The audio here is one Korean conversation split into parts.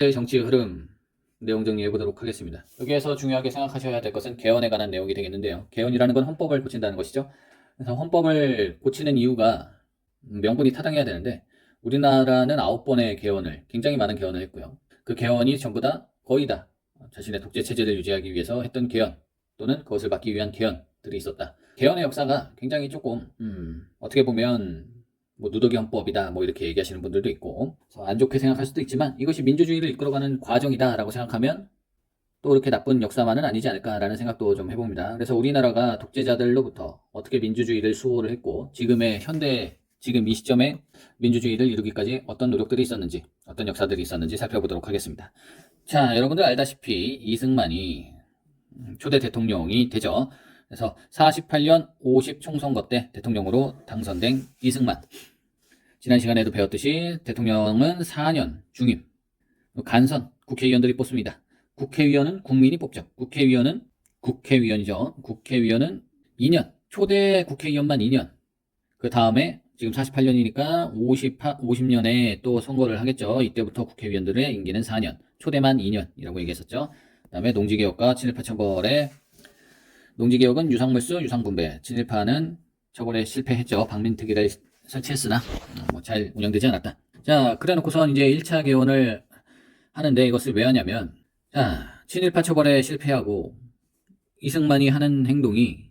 의 정치 흐름 내용 정리해 보도록 하겠습니다. 여기에서 중요하게 생각하셔야 될 것은 개헌에 관한 내용이 되겠는데요. 개헌이라는 건 헌법을 고친다는 것이죠. 그래서 헌법을 고치는 이유가 명분이 타당해야 되는데 우리나라는 아홉 번의 개헌을 굉장히 많은 개헌을 했고요. 그 개헌이 전부 다 거의 다 자신의 독재 체제를 유지하기 위해서 했던 개헌 또는 그것을 막기 위한 개헌들이 있었다. 개헌의 역사가 굉장히 조금 음, 어떻게 보면 뭐 누더기 헌법이다 뭐 이렇게 얘기하시는 분들도 있고 안 좋게 생각할 수도 있지만 이것이 민주주의를 이끌어가는 과정이다라고 생각하면 또 그렇게 나쁜 역사만은 아니지 않을까라는 생각도 좀 해봅니다. 그래서 우리나라가 독재자들로부터 어떻게 민주주의를 수호를 했고 지금의 현대 지금 이 시점에 민주주의를 이루기까지 어떤 노력들이 있었는지 어떤 역사들이 있었는지 살펴보도록 하겠습니다. 자 여러분들 알다시피 이승만이 음, 초대 대통령이 되죠. 그래서 48년 50 총선거 때 대통령으로 당선된 이승만. 지난 시간에도 배웠듯이 대통령은 4년 중임, 간선, 국회의원들이 뽑습니다. 국회의원은 국민이 뽑죠. 국회의원은 국회의원이죠. 국회의원은 2년, 초대 국회의원만 2년. 그 다음에 지금 48년이니까 50, 50년에 또 선거를 하겠죠. 이때부터 국회의원들의 임기는 4년, 초대만 2년이라고 얘기했었죠. 그 다음에 농지개혁과 친일파 처벌에 농지개혁은 유상물수, 유상분배, 친일파는 처벌에 실패했죠. 박민특위를 설치했으나 뭐 잘 운영되지 않았다. 자, 그래놓고선 이제 1차 개헌을 하는데 이것을 왜 하냐면 자, 친일파 처벌에 실패하고 이승만이 하는 행동이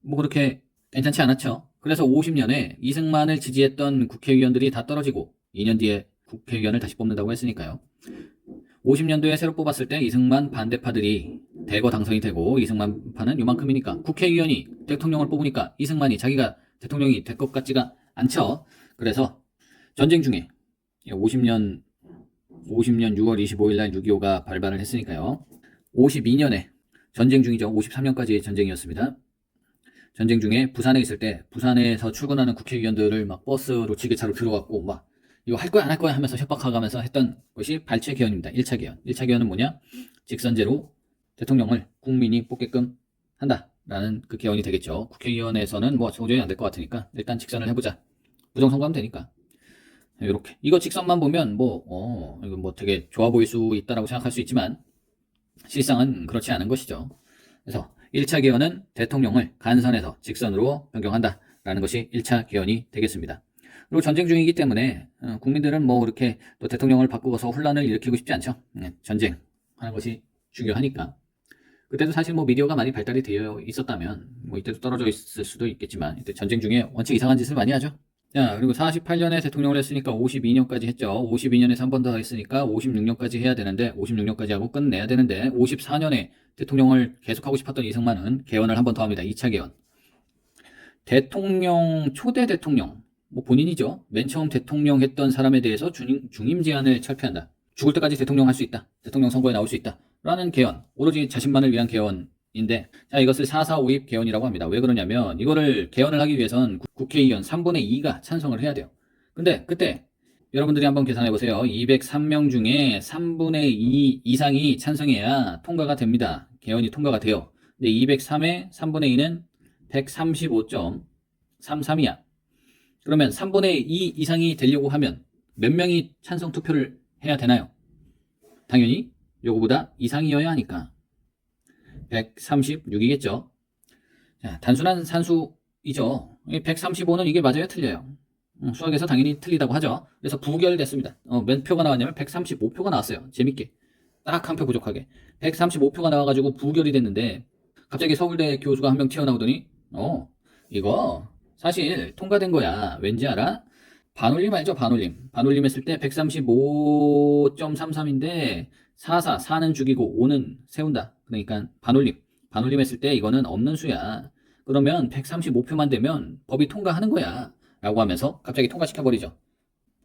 뭐 그렇게 괜찮지 않았죠. 그래서 50년에 이승만을 지지했던 국회의원들이 다 떨어지고 2년 뒤에 국회의원을 다시 뽑는다고 했으니까요. 50년도에 새로 뽑았을 때 이승만 반대파들이 대거 당선이 되고 이승만 파는 요만큼이니까 국회의원이 대통령을 뽑으니까 이승만이 자기가 대통령이 될 것 같지가 않죠. 그래서 전쟁 중에 50년 50년 6월 25일 날 6.25가 발발을 했으니까요. 52년에 전쟁 중이죠. 53년까지 전쟁이었습니다. 전쟁 중에 부산에 있을 때 부산에서 출근하는 국회의원들을 막 버스로 지게차로 들어갔고 막 이거 할 거야 안 할 거야 하면서 협박하면서 했던 것이 발췌 개헌입니다. 1차 개헌. 1차 개헌은 뭐냐? 직선제로 대통령을 국민이 뽑게끔 한다라는 그 개헌이 되겠죠. 국회의원에서는 뭐 도저히 안 될 것 같으니까 일단 직선을 해보자. 부정 선거하면 되니까. 이렇게 이거 직선만 보면 뭐 어, 이거 뭐 되게 좋아 보일 수 있다라고 생각할 수 있지만 실상은 그렇지 않은 것이죠. 그래서 1차 개헌은 대통령을 간선해서 직선으로 변경한다라는 것이 1차 개헌이 되겠습니다. 그리고 전쟁 중이기 때문에 어, 국민들은 뭐 그렇게 또 대통령을 바꾸어서 혼란을 일으키고 싶지 않죠. 네, 전쟁 하는 것이 중요하니까. 그때도 사실 뭐 미디어가 많이 발달이 되어 있었다면 뭐 이때도 떨어져 있을 수도 있겠지만 이때 전쟁 중에 원칙 이상한 짓을 많이 하죠. 자 그리고 48년에 대통령을 했으니까 52년까지 했죠. 52년에서 한 번 더 했으니까 56년까지 해야 되는데 56년까지 하고 끝내야 되는데 54년에 대통령을 계속하고 싶었던 이승만은 개헌을 한 번 더 합니다. 2차 개헌. 대통령 초대 대통령 뭐 본인이죠. 맨 처음 대통령 했던 사람에 대해서 중임, 중임 제한을 철폐한다. 죽을 때까지 대통령 할 수 있다. 대통령 선거에 나올 수 있다. 라는 개헌. 오로지 자신만을 위한 개헌인데, 자, 이것을 4.4.5입 개헌이라고 합니다. 왜 그러냐면, 이거를 개헌을 하기 위해선 국- 국회의원 3분의 2가 찬성을 해야 돼요. 근데, 그때, 여러분들이 한번 계산해 보세요. 203명 중에 3분의 2 이상이 찬성해야 통과가 됩니다. 개헌이 통과가 돼요. 근데 203의 3분의 2는 135.33이야. 그러면 3분의 2 이상이 되려고 하면 몇 명이 찬성 투표를 해야 되나요? 당연히 요거보다 이상이어야 하니까 136이겠죠. 자, 단순한 산수이죠. 135는 이게 맞아요, 틀려요? 음, 수학에서 당연히 틀리다고 하죠. 그래서 부결됐습니다. 어, 몇 표가 나왔냐면 135표가 나왔어요. 재밌게. 딱 한 표 부족하게. 135표가 나와가지고 부결이 됐는데 갑자기 서울대 교수가 한 명 튀어나오더니 어 이거 사실 통과된 거야. 왠지 알아? 반올림 알죠? 반올림. 반올림 했을 때 135.33인데 44, 4는 죽이고 5는 세운다. 그러니까 반올림. 반올림 했을 때 이거는 없는 수야. 그러면 135표만 되면 법이 통과하는 거야. 라고 하면서 갑자기 통과시켜버리죠.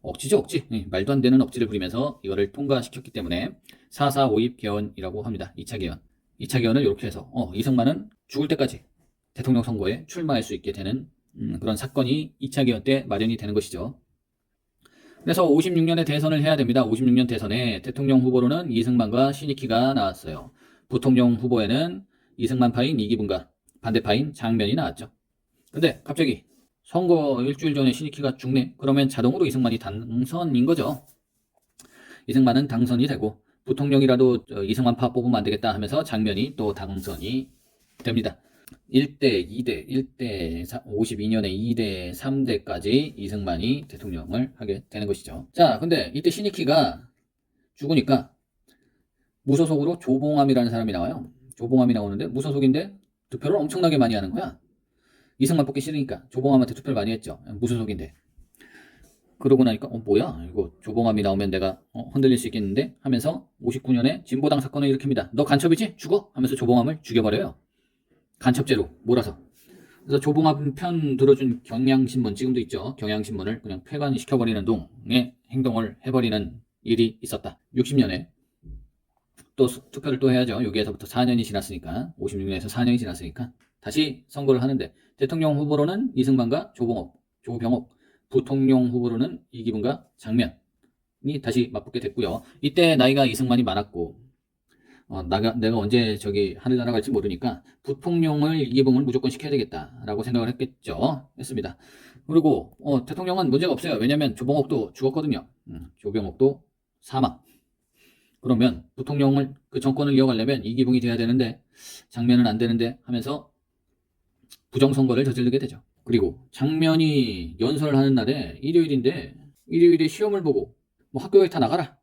억지죠, 억지. 예, 말도 안 되는 억지를 부리면서 이거를 통과시켰기 때문에 4.4.5입 개헌이라고 합니다. 2차 개헌. 2차 개헌을 이렇게 해서 어, 이승만은 죽을 때까지 대통령 선거에 출마할 수 있게 되는 음, 그런 사건이 2차 개헌 때 마련이 되는 것이죠. 그래서 56년에 대선을 해야 됩니다. 56년 대선에 대통령 후보로는 이승만과 신익희가 나왔어요. 부통령 후보에는 이승만 파인 이기분과 반대파인 장면이 나왔죠. 근데 갑자기 선거 일주일 전에 신익희가 죽네. 그러면 자동으로 이승만이 당선인 거죠. 이승만은 당선이 되고 부통령이라도 어, 이승만 파 뽑으면 안 되겠다 하면서 장면이 또 당선이 됩니다. 1대, 2대, 1대, 52년에 2대, 3대까지 이승만이 대통령을 하게 되는 것이죠. 자, 근데 이때 신익희가 죽으니까 무소속으로 조봉암이라는 사람이 나와요. 조봉암이 나오는데 무소속인데 투표를 엄청나게 많이 하는 거야. 이승만 뽑기 싫으니까 조봉암한테 투표를 많이 했죠. 무소속인데. 그러고 나니까 어 뭐야 이거 조봉암이 나오면 내가 어, 흔들릴 수 있겠는데 하면서 59년에 진보당 사건을 일으킵니다. 너 간첩이지? 죽어? 하면서 조봉암을 죽여버려요. 간첩죄로 몰아서. 그래서 조봉암 편 들어준 경향신문 지금도 있죠. 경향신문을 그냥 폐간시켜버리는 동의 행동을 해버리는 일이 있었다. 60년에 또 수- 투표를 또 해야죠. 여기에서부터 4년이 지났으니까 56년에서 4년이 지났으니까 다시 선거를 하는데 대통령 후보로는 이승만과 조봉업, 조병옥, 부통령 후보로는 이기분과 장면이 다시 맞붙게 됐고요. 이때 나이가 이승만이 많았고 어, 나가, 내가 언제 저기 하늘 날아갈지 모르니까 부통령을 이기붕을 무조건 시켜야 되겠다라고 생각을 했겠죠. 했습니다. 그리고 어, 대통령은 문제가 없어요. 왜냐하면 조봉옥도 죽었거든요. 음, 조병옥도 사망. 그러면 부통령을 그 정권을 이어가려면 이기붕이 돼야 되는데 장면은 안 되는데 하면서 부정선거를 저지르게 되죠. 그리고 장면이 연설을 하는 날에 일요일인데 일요일에 시험을 보고 뭐 학교에 다 나가라.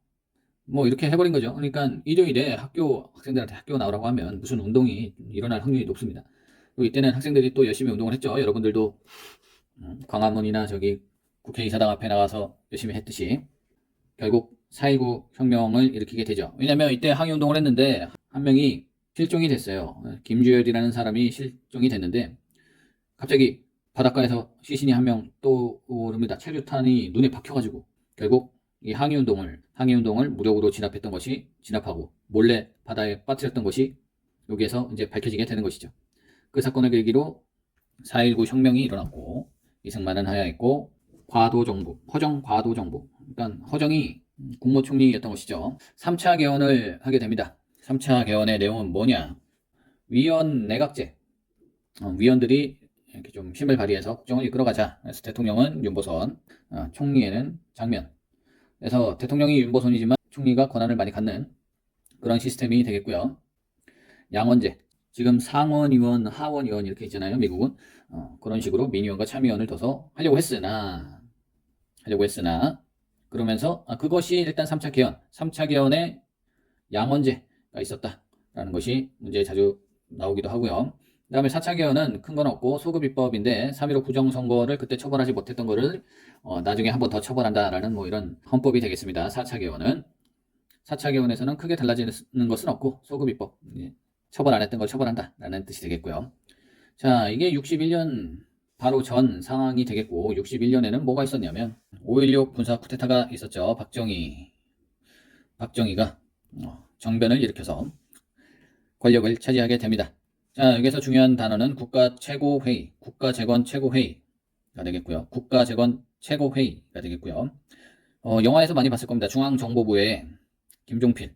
뭐 이렇게 해버린 거죠. 그러니까 일요일에 학교 학생들한테 학교 나오라고 하면 무슨 운동이 일어날 확률이 높습니다. 그리고 이때는 학생들이 또 열심히 운동을 했죠. 여러분들도 음, 광화문이나 저기 국회의사당 앞에 나가서 열심히 했듯이 결국 4.19 혁명을 일으키게 되죠. 왜냐면 이때 항의 운동을 했는데 한 명이 실종이 됐어요. 김주열이라는 사람이 실종이 됐는데 갑자기 바닷가에서 시신이 한 명 떠오릅니다. 체류탄이 눈에 박혀가지고 결국 이 항의 운동을 항의운동을 무력으로 진압했던 것이 진압하고 몰래 바다에 빠뜨렸던 것이 여기에서 이제 밝혀지게 되는 것이죠. 그 사건을 계기로 4.19 혁명이 일어났고 이승만은 하야했고 과도 정부, 허정 과도 정부, 그러니까 허정이 국무총리였던 것이죠. 3차 개헌을 하게 됩니다. 3차 개헌의 내용은 뭐냐? 위원 내각제. 어, 위원들이 이렇게 좀 힘을 발휘해서 국정을 이끌어가자. 그래서 대통령은 윤보선, 어, 총리에는 장면. 그래서 대통령이 윤보선이지만 총리가 권한을 많이 갖는 그런 시스템이 되겠고요. 양원제. 지금 상원의원, 하원의원 이렇게 있잖아요. 미국은 어, 그런 식으로 민의원과 참의원을 둬서 하려고 했으나 하려고 했으나 그러면서 아, 그것이 일단 3차 개헌, 3차 개헌에 양원제가 있었다라는 것이 문제에 자주 나오기도 하고요. 그 다음에 4차 개헌은 큰 건 없고 소급 입법인데 3.15 부정선거를 그때 처벌하지 못했던 거를 어, 나중에 한 번 더 처벌한다라는 뭐 이런 헌법이 되겠습니다. 4차 개헌은 4차 개헌에서는 크게 달라지는 것은 없고 소급 입법 예, 처벌 안 했던 걸 처벌한다라는 뜻이 되겠고요. 자 이게 61년 바로 전 상황이 되겠고 61년에는 뭐가 있었냐면 5.16 군사 쿠데타가 있었죠. 박정희 박정희가 어, 정변을 일으켜서 권력을 차지하게 됩니다. 자, 여기서 중요한 단어는 국가 최고 회의, 국가 재건 최고 회의가 되겠고요. 국가 재건 최고 회의가 되겠고요. 어, 영화에서 많이 봤을 겁니다. 중앙정보부에 김종필을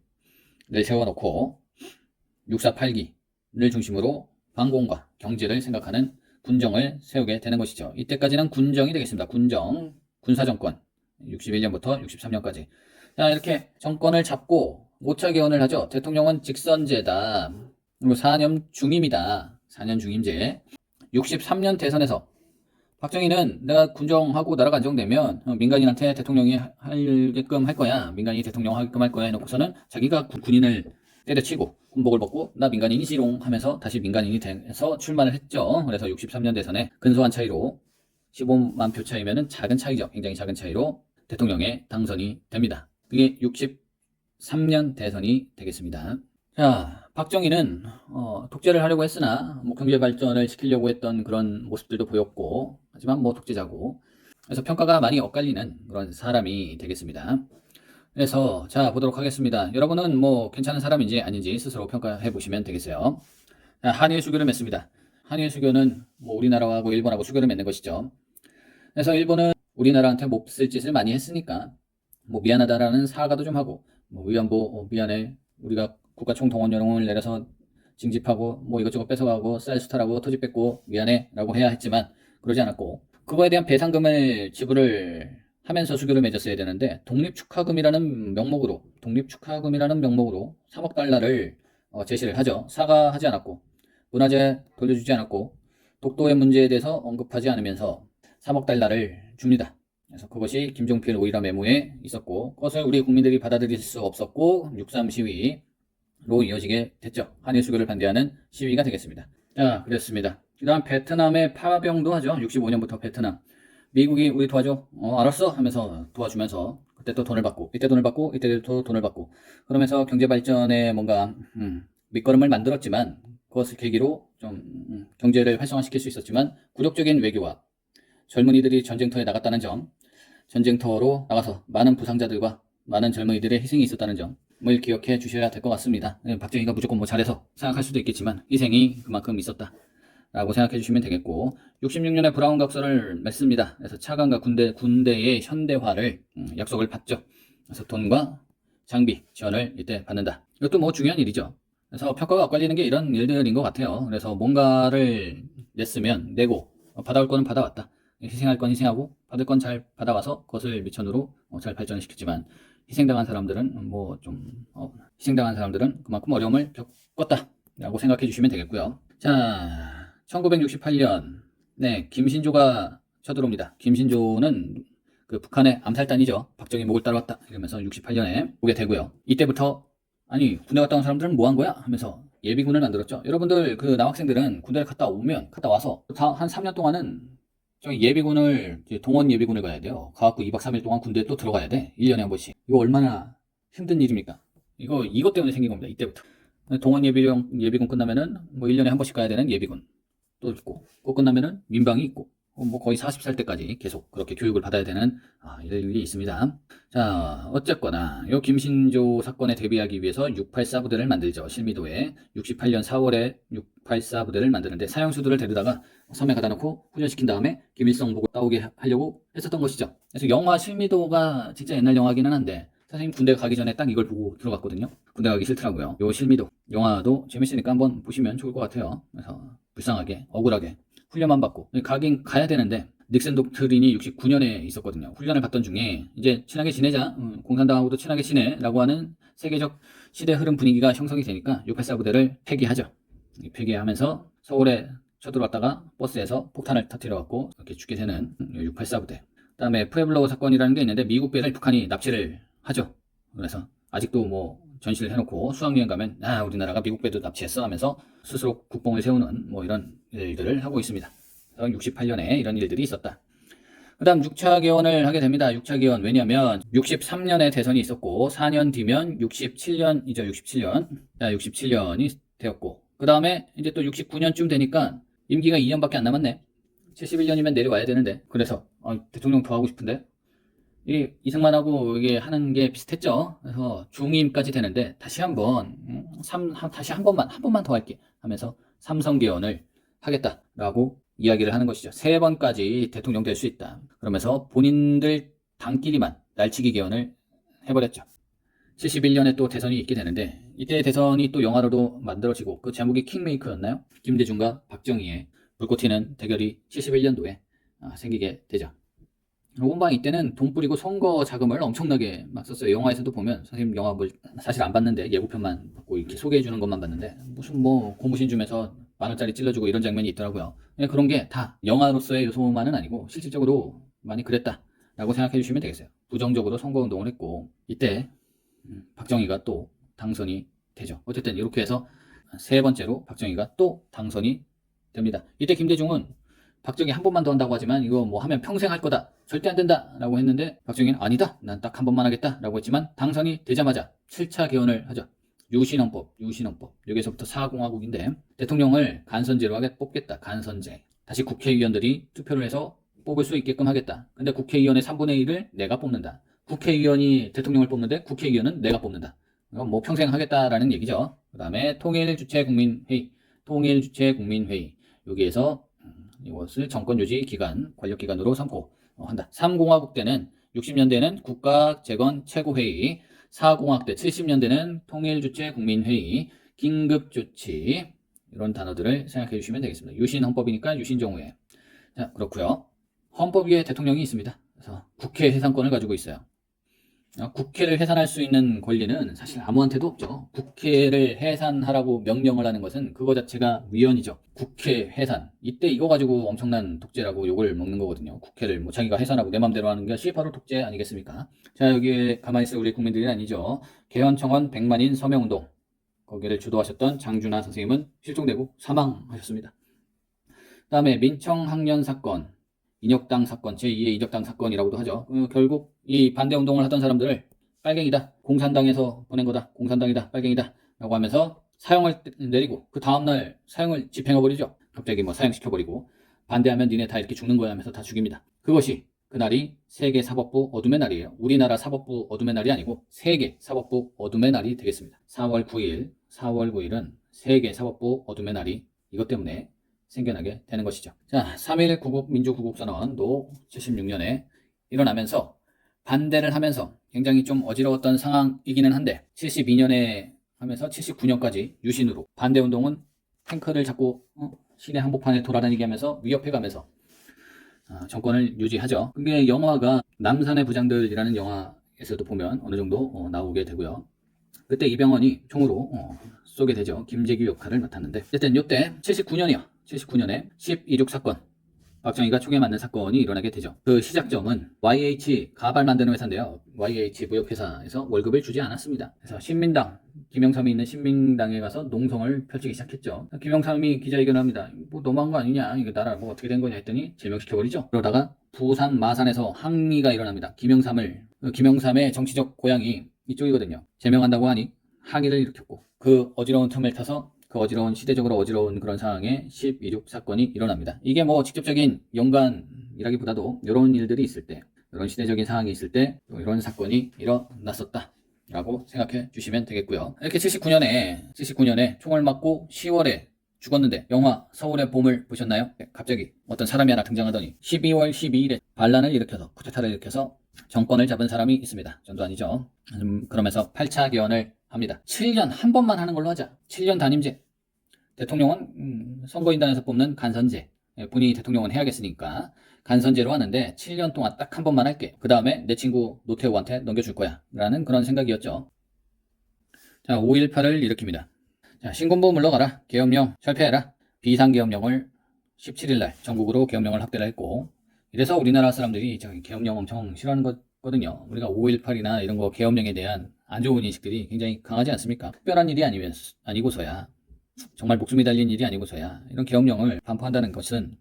세워놓고 648기를 중심으로 방공과 경제를 생각하는 군정을 세우게 되는 것이죠. 이때까지는 군정이 되겠습니다. 군정, 군사정권. 61년부터 63년까지. 자, 이렇게 정권을 잡고 5차 개헌을 하죠. 대통령은 직선제다. 그리고 4년 중임이다. 4년 중임제. 63년 대선에서 박정희는 내가 군정하고 나라가 안정되면 어, 민간인한테 대통령이 하게끔 할 거야. 민간인이 대통령 하게끔 할 거야 해놓고서는 자기가 군- 군인을 때려치고 군복을 벗고 나 민간인이지롱 하면서 다시 민간인이 돼서 출마를 했죠. 그래서 63년 대선에 근소한 차이로 15만 표 차이면은 작은 차이죠. 굉장히 작은 차이로 대통령에 당선이 됩니다. 그게 63년 대선이 되겠습니다. 자, 박정희는 어, 독재를 하려고 했으나 뭐 경제 발전을 시키려고 했던 그런 모습들도 보였고 하지만 뭐 독재자고 그래서 평가가 많이 엇갈리는 그런 사람이 되겠습니다. 그래서 자 보도록 하겠습니다. 여러분은 뭐 괜찮은 사람인지 아닌지 스스로 평가해 보시면 되겠어요. 자, 한일 수교를 맺습니다. 한일 수교는 뭐 우리나라하고 일본하고 수교를 맺는 것이죠. 그래서 일본은 우리나라한테 몹쓸 짓을 많이 했으니까 뭐 미안하다라는 사과도 좀 하고 뭐 위안부 어, 미안해 우리가 국가 총동원령을 내려서 징집하고 뭐 이것저것 뺏어가고 쌀 수탈하고 토지 뺏고 미안해라고 해야 했지만 그러지 않았고 그거에 대한 배상금을 지불을 하면서 수교를 맺었어야 되는데 독립축하금이라는 명목으로 독립축하금이라는 명목으로 3억 달러를 어, 제시를 하죠. 사과하지 않았고 문화재 돌려주지 않았고 독도의 문제에 대해서 언급하지 않으면서 3억 달러를 줍니다. 그래서 그것이 김종필 오이라 메모에 있었고 그것을 우리 국민들이 받아들일 수 없었고 6.3 시위 로 이어지게 됐죠. 한일 수교를 반대하는 시위가 되겠습니다. 자, 그랬습니다. 그 다음 베트남의 파병도 하죠. 65년부터 베트남. 미국이 우리 도와줘. 어, 알았어. 하면서 도와주면서 그때 또 돈을 받고 이때 돈을 받고 이때 또 돈을 받고 그러면서 경제 발전에 뭔가 음, 밑거름을 만들었지만 그것을 계기로 좀 음, 경제를 활성화시킬 수 있었지만 굴욕적인 외교와 젊은이들이 전쟁터에 나갔다는 점, 전쟁터로 나가서 많은 부상자들과 많은 젊은이들의 희생이 있었다는 점 을 기억해 주셔야 될 것 같습니다. 예, 박정희가 무조건 뭐 잘해서 생각할 수도 있겠지만 희생이 그만큼 있었다. 라고 생각해 주시면 되겠고 66년에 브라운 각서를 맺습니다. 그래서 차관과 군대 군대의 현대화를 음, 약속을 받죠. 그래서 돈과 장비 지원을 이때 받는다. 이것도 뭐 중요한 일이죠. 그래서 평가가 엇갈리는 게 이런 일들인 것 같아요. 그래서 뭔가를 냈으면 내고 어, 받아올 거는 받아왔다. 희생할 건 희생하고 받을 건 잘 받아와서 그것을 미천으로 어, 잘 발전시켰지만 희생당한 사람들은 뭐좀 희생당한 사람들은 그만큼 어려움을 겪었다라고 생각해 주시면 되겠고요. 자, 1968년 네 김신조가 쳐들어옵니다. 김신조는 그 북한의 암살단이죠. 박정희 목을 따라왔다 이러면서 68년에 오게 되고요. 이때부터 아니 군대 갔다 온 사람들은 뭐 한 거야? 하면서 예비군을 만들었죠. 여러분들 그 남학생들은 군대를 갔다 오면 갔다 와서 다한 3년 동안은 저기 예비군을 동원 예비군을 가야 돼요. 가갖고 2박 3일 동안 군대에 또 들어가야 돼. 1년에 한 번씩. 이거 얼마나 힘든 일입니까? 이거 이것 때문에 생긴 겁니다. 이때부터. 동원 예비군 예비군 끝나면은 뭐 1년에 한 번씩 가야 되는 예비군 또 있고 그 끝나면은 민방이 있고 어, 뭐 거의 40살 때까지 계속 그렇게 교육을 받아야 되는 아, 일이 있습니다. 자, 어쨌거나 요 김신조 사건에 대비하기 위해서 684 부대를 만들죠. 실미도에 68년 4월에 684 부대를 만드는데 사형수들을 데려다가 섬에 가다 놓고 훈련시킨 다음에 김일성 보고 따오게 하려고 했었던 것이죠. 그래서 영화 실미도가 진짜 옛날 영화기는 한데 선생님 군대 가기 전에 딱 이걸 보고 들어갔거든요. 군대 가기 싫더라고요. 요 실미도 영화도 재밌으니까 한번 보시면 좋을 것 같아요. 그래서 불쌍하게 억울하게 훈련만 받고 가긴 가야 되는데 닉슨 독트린이 69년에 있었거든요. 훈련을 받던 중에 이제 친하게 지내자, 음, 공산당하고도 친하게 지내라고 하는 세계적 시대 흐름 분위기가 형성이 되니까 684 부대를 폐기하죠. 이 폐기하면서 서울에 쳐들어왔다가 버스에서 폭탄을 터뜨려갖고 이렇게 죽게 되는 684 부대. 그다음에 프레블로 사건이라는 게 있는데 미국 배를 북한이 납치를 하죠. 그래서 아직도 뭐 전시를 해놓고 수학여행 가면 아 우리나라가 미국 배도 납치했어 하면서 스스로 국뽕을 세우는 뭐 이런 일들을 하고 있습니다. 68년에 이런 일들이 있었다. 그 다음 6차 개원을 하게 됩니다. 6차 개원. 왜냐면 63년에 대선이 있었고 4년 뒤면 67년이죠. 67년. 자, 67년이 되었고 그 다음에 이제 또 69년쯤 되니까 임기가 2년밖에 안 남았네. 71년이면 내려와야 되는데 그래서 어, 대통령 더 하고 싶은데 이 이승만하고 이게 하는 게 비슷했죠. 그래서 중임까지 되는데 다시 한번 음, 삼, 한, 다시 한 번만 한 번만 더 할게 하면서 삼성 개헌을 하겠다라고 이야기를 하는 것이죠. 세 번까지 대통령 될 수 있다. 그러면서 본인들 당끼리만 날치기 개헌을 해버렸죠. 71년에 또 대선이 있게 되는데 이때 대선이 또 영화로도 만들어지고 그 제목이 킹메이커였나요? 김대중과 박정희의 불꽃 튀는 대결이 71년도에 아, 생기게 되죠. 로건방 이때는 돈 뿌리고 선거 자금을 엄청나게 막 썼어요. 영화에서도 보면 선생님 영화 뭐 사실 안 봤는데 예고편만 받고 이렇게 소개해 주는 것만 봤는데 무슨 뭐 고무신 주면서 만 원짜리 찔러주고 이런 장면이 있더라고요. 그냥 그런 게 다 영화로서의 요소만은 아니고 실질적으로 많이 그랬다라고 생각해 주시면 되겠어요. 부정적으로 선거 운동을 했고 이때 음, 박정희가 또 당선이 되죠. 어쨌든 이렇게 해서 세 번째로 박정희가 또 당선이 됩니다. 이때 김대중은 박정희 한 번만 더 한다고 하지만 이거 뭐 하면 평생 할 거다. 절대 안 된다. 라고 했는데 박정희는 아니다. 난 딱 한 번만 하겠다. 라고 했지만 당선이 되자마자 7차 개헌을 하죠. 유신헌법, 유신헌법. 여기서부터 사공화국인데 대통령을 간선제로 하게 뽑겠다. 간선제. 다시 국회의원들이 투표를 해서 뽑을 수 있게끔 하겠다. 근데 국회의원의 3분의 1을 내가 뽑는다. 국회의원이 대통령을 뽑는데 국회의원은 내가 뽑는다. 이건 뭐 평생 하겠다라는 얘기죠. 그 다음에 통일주체국민회의, 통일주체국민회의. 여기에서 음, 이것을 정권 유지 기간, 권력 기간으로 삼고 어, 한다. 3공화국 때는 60년대는 국가 재건 최고회의, 4공화국 때 70년대는 통일주체 국민회의, 긴급조치 이런 단어들을 생각해 주시면 되겠습니다. 유신 헌법이니까 유신 정후회. 자 그렇고요. 헌법 위에 대통령이 있습니다. 그래서 국회 해산권을 가지고 있어요. 어, 국회를 해산할 수 있는 권리는 사실 아무한테도 없죠. 국회를 해산하라고 명령을 하는 것은 그거 자체가 위헌이죠. 국회 해산. 이때 이거 가지고 엄청난 독재라고 욕을 먹는 거거든요. 국회를 뭐 자기가 해산하고 내 맘대로 하는 것이 바로 독재 아니겠습니까? 자, 여기에 가만히 있을 우리 국민들이 아니죠. 개헌청원 100만인 서명운동. 거기를 주도하셨던 장준하 선생님은 실종되고 사망하셨습니다. 다음에 민청 학년 사건, 인혁당 사건, 제2의 인혁당 사건이라고도 하죠. 어, 결국 이 반대 운동을 하던 사람들을 빨갱이다, 공산당에서 보낸 거다, 공산당이다, 빨갱이다 라고 하면서 사형을 내리고 그 다음날 사형을 집행해버리죠. 갑자기 뭐 사형시켜버리고 반대하면 니네 다 이렇게 죽는 거야 하면서 다 죽입니다. 그것이 그날이 세계 사법부 어둠의 날이에요. 우리나라 사법부 어둠의 날이 아니고 세계 사법부 어둠의 날이 되겠습니다. 4월 9일, 4월 9일은 세계 사법부 어둠의 날이 이것 때문에 생겨나게 되는 것이죠. 자, 3.1 구국 민주구국선언도 76년에 일어나면서 반대를 하면서 굉장히 좀 어지러웠던 상황이기는 한데 72년에 하면서 79년까지 유신으로 반대 운동은 탱크를 잡고 어, 시내 한복판에 돌아다니게 하면서 위협해가면서 아, 정권을 유지하죠. 그게 영화가 남산의 부장들이라는 영화에서도 보면 어느 정도 어, 나오게 되고요. 그때 이병헌이 총으로 어, 쏘게 되죠. 김재규 역할을 맡았는데 어쨌든 이때 79년이요. 79년에 12.6 사건 박정희가 총에 맞는 사건이 일어나게 되죠. 그 시작점은 YH 가발 만드는 회사인데요. YH 무역회사에서 월급을 주지 않았습니다. 그래서 신민당 김영삼이 있는 신민당에 가서 농성을 펼치기 시작했죠. 김영삼이 기자회견을 합니다. 뭐 너무한 거 아니냐? 이거 나라 뭐 어떻게 된 거냐 했더니 제명시켜버리죠. 그러다가 부산 마산에서 항의가 일어납니다. 김영삼을 김영삼의 정치적 고향이 이쪽이거든요. 제명한다고 하니 항의를 일으켰고 그 어지러운 틈을 타서 그 어지러운 시대적으로 어지러운 그런 상황에 12.6 사건이 일어납니다. 이게 뭐 직접적인 연관이라기보다도 이런 일들이 있을 때, 이런 시대적인 상황이 있을 때 이런 사건이 일어났었다. 라고 생각해 주시면 되겠고요. 이렇게 79년에 79년에 총을 맞고 10월에 죽었는데 영화 서울의 봄을 보셨나요? 네, 갑자기 어떤 사람이 하나 등장하더니 12월 12일에 반란을 일으켜서 쿠데타를 일으켜서 정권을 잡은 사람이 있습니다. 전두환이죠. 음, 그러면서 8차 개헌을 합니다. 7년 한 번만 하는 걸로 하자. 7년 단임제. 대통령은 음, 선거인단에서 뽑는 간선제. 예, 본인이 대통령은 해야겠으니까 간선제로 하는데 7년 동안 딱 한 번만 할게. 그 다음에 내 친구 노태우한테 넘겨줄 거야. 라는 그런 생각이었죠. 자, 5.18을 일으킵니다. 자, 신군부 물러가라. 계엄령 철폐해라. 비상계엄령을 17일날 전국으로 계엄령을 확대를 했고 이래서 우리나라 사람들이 계엄령 엄청 싫어하는 거거든요. 우리가 5.18이나 이런 거 계엄령에 대한 안 좋은 인식들이 굉장히 강하지 않습니까? 특별한 일이 아니면 아니고서야 정말 목숨이 달린 일이 아니고서야 이런 계엄령을 반포한다는 것은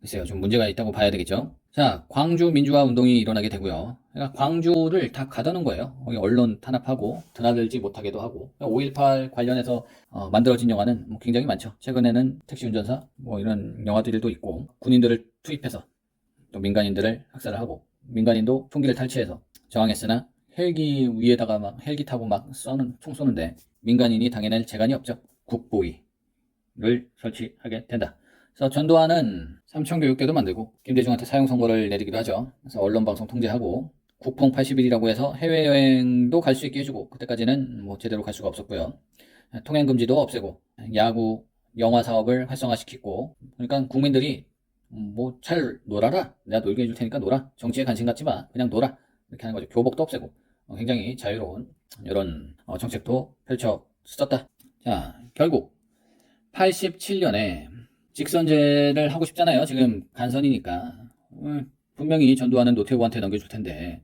글쎄요 좀 문제가 있다고 봐야 되겠죠. 자 광주 민주화 운동이 일어나게 되고요. 그러니까 광주를 다 가다는 거예요. 거기 언론 탄압하고 드나들지 못하게도 하고 5.18 관련해서 어, 만들어진 영화는 뭐 굉장히 많죠. 최근에는 택시 운전사 뭐 이런 영화들도 있고 군인들을 투입해서 또 민간인들을 학살을 하고 민간인도 총기를 탈취해서 저항했으나 헬기 위에다가 막 헬기 타고 막 쏘는 총 쏘는데 민간인이 당해낼 재간이 없죠. 국보위를 설치하게 된다. 그래서 전두환은 삼천교육대도 만들고 김대중한테 사형 선고를 내리기도 하죠. 그래서 언론 방송 통제하고 국뽕 80일이라고 해서 해외여행도 갈 수 있게 해주고 그때까지는 뭐 제대로 갈 수가 없었고요. 통행 금지도 없애고 야구 영화 사업을 활성화시키고 그러니까 국민들이 뭐 잘 놀아라 내가 놀게 해줄 테니까 놀아 정치에 관심 갖지 마 그냥 놀아 이렇게 하는 거죠. 교복도 없애고 어, 굉장히 자유로운 이런 어, 정책도 펼쳤었다. 자, 결국 87년에 직선제를 하고 싶잖아요. 지금 간선이니까. 어, 분명히 전두환은 노태우한테 넘겨줄 텐데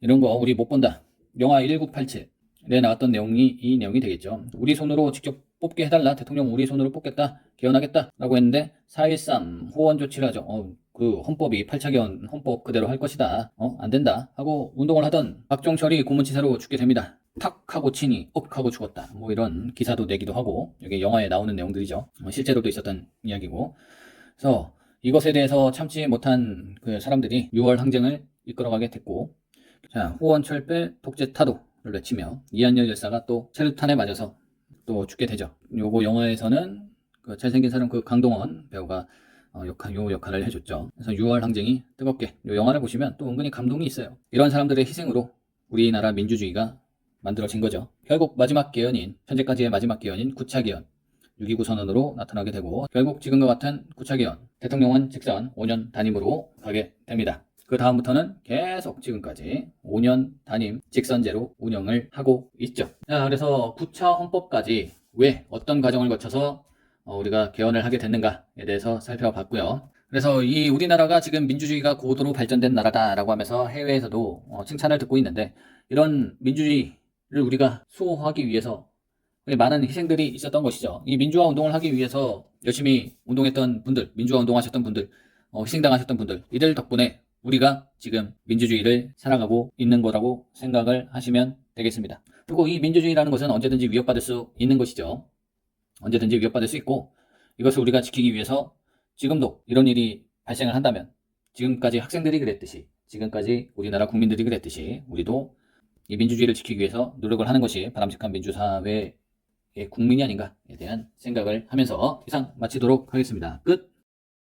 이런 거 우리 못 본다. 영화 1987에 나왔던 내용이 이 내용이 되겠죠. 우리 손으로 직접 뽑게 해달라. 대통령 우리 손으로 뽑겠다. 개헌하겠다. 라고 했는데 4.13 호원 조치를 하죠. 어, 그 헌법이 8차 개헌 헌법 그대로 할 것이다. 어, 안 된다. 하고 운동을 하던 박종철이 고문치사로 죽게 됩니다. 탁 하고 치니 억 하고 죽었다. 뭐 이런 기사도 내기도 하고 이게 영화에 나오는 내용들이죠. 어, 실제로도 있었던 이야기고. 그래서 이것에 대해서 참지 못한 그 사람들이 6월 항쟁을 이끌어가게 됐고 자, 호원 철폐 독재 타도를 외치며 이한열 열사가 또 체류탄에 맞아서 또 죽게 되죠. 요거 영화에서는 그 잘생긴 사람 그 강동원 배우가 어, 역할, 요 역할을 해줬죠. 그래서 6월 항쟁이 뜨겁게 요 영화를 보시면 또 은근히 감동이 있어요. 이런 사람들의 희생으로 우리나라 민주주의가 만들어진 거죠. 결국 마지막 개헌인 현재까지의 마지막 개헌인 9차 개헌 6.29 선언으로 나타나게 되고 결국 지금과 같은 9차 개헌 대통령은 직선 5년 단임으로 가게 됩니다. 그 다음부터는 계속 지금까지 5년 단임 직선제로 운영을 하고 있죠. 자, 그래서 부처 헌법까지 왜 어떤 과정을 거쳐서 어, 우리가 개헌을 하게 됐는가에 대해서 살펴봤고요. 그래서 이 우리나라가 지금 민주주의가 고도로 발전된 나라다라고 하면서 해외에서도 어, 칭찬을 듣고 있는데 이런 민주주의를 우리가 수호하기 위해서 많은 희생들이 있었던 것이죠. 이 민주화 운동을 하기 위해서 열심히 운동했던 분들, 민주화 운동하셨던 분들, 어, 희생당하셨던 분들, 이들 덕분에 우리가 지금 민주주의를 살아가고 있는 거라고 생각을 하시면 되겠습니다. 그리고 이 민주주의라는 것은 언제든지 위협받을 수 있는 것이죠. 언제든지 위협받을 수 있고 이것을 우리가 지키기 위해서 지금도 이런 일이 발생을 한다면 지금까지 학생들이 그랬듯이 지금까지 우리나라 국민들이 그랬듯이 우리도 이 민주주의를 지키기 위해서 노력을 하는 것이 바람직한 민주사회의 국민이 아닌가에 대한 생각을 하면서 이상 마치도록 하겠습니다. 끝!